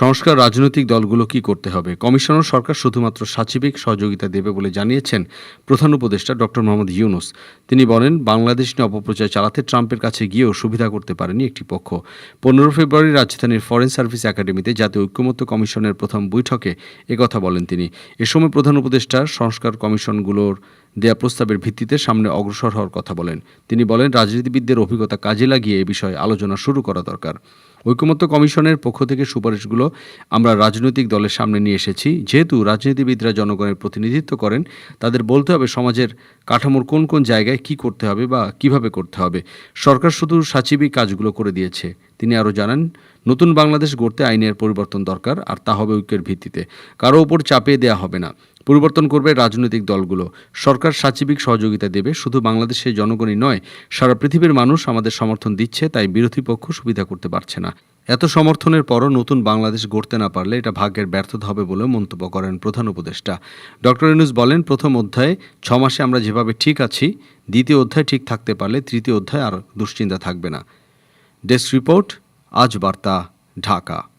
সংস্কার রাজনৈতিক দলগুলো কি করতে হবে? কমিশনার সরকার শুধুমাত্র সাচিবিক সহযোগিতা দেবে বলে জানিয়েছেন প্রধান উপদেষ্টা ডক্টর মোহাম্মদ ইউনুস। তিনি বলেন, বাংলাদেশ নিয়ে অপপ্রচার চালাতে ট্রাম্পের কাছে গিয়েও সুবিধা করতে পারেনি একটি পক্ষ। পনেরো ফেব্রুয়ারি রাজধানীর ফরেন সার্ভিস একাডেমিতে জাতীয় ঐক্যমত্য কমিশনের প্রথম বৈঠকে একথা বলেন তিনি। এ সময় প্রধান উপদেষ্টা সংস্কার কমিশনগুলোর দেয়া প্রস্তাবের ভিত্তিতে সামনে অগ্রসর হওয়ার কথা বলেন। তিনি বলেন, রাজনীতিবিদদের অভিজ্ঞতা কাজে লাগিয়ে এ বিষয়ে আলোচনা শুরু করা দরকার। ঐকমত্য কমিশনের পক্ষ থেকে সুপারিশগুলো আমরা রাজনৈতিক দলের সামনে নিয়ে এসেছি। যেহেতু রাজনীতিবিদরা জনগণের প্রতিনিধিত্ব করেন, তাদের বলতে হবে সমাজের কাঠামোর কোন কোন জায়গায় কি করতে হবে বা কীভাবে করতে হবে। সরকার শুধু সাচিবি কাজগুলো করে দিয়েছে। তিনি আরও জানান, নতুন বাংলাদেশ গড়তে আইনের পরিবর্তন দরকার, আর তা হবে ঐক্যের ভিত্তিতে। কারও ওপর চাপিয়ে দেয়া হবে না। পরিবর্তন করবে রাজনৈতিক দলগুলো। সরকার সাচিবিক সহযোগিতা দেবে, শুধু বাংলাদেশের জনগণই নয়, সারা পৃথিবীর মানুষ আমাদের সমর্থন দিচ্ছে, তাই বিরোধী পক্ষ সুবিধা করতে পারছে না। এত সমর্থনের পরও নতুন বাংলাদেশ গড়তে না পারলে এটা ভাগ্যের ব্যর্থতা হবে বলে মন্তব্য করেন প্রধান উপদেষ্টা। ডক্টর ইউনুস বলেন, প্রথম অধ্যায়ে, ছ মাসে আমরা যেভাবে ঠিক আছি, দ্বিতীয় অধ্যায় ঠিক থাকতে পারলে তৃতীয় অধ্যায় আর দুশ্চিন্তা থাকবে না। ডেস্ক রিপোর্ট, আজ বার্তা, ঢাকা।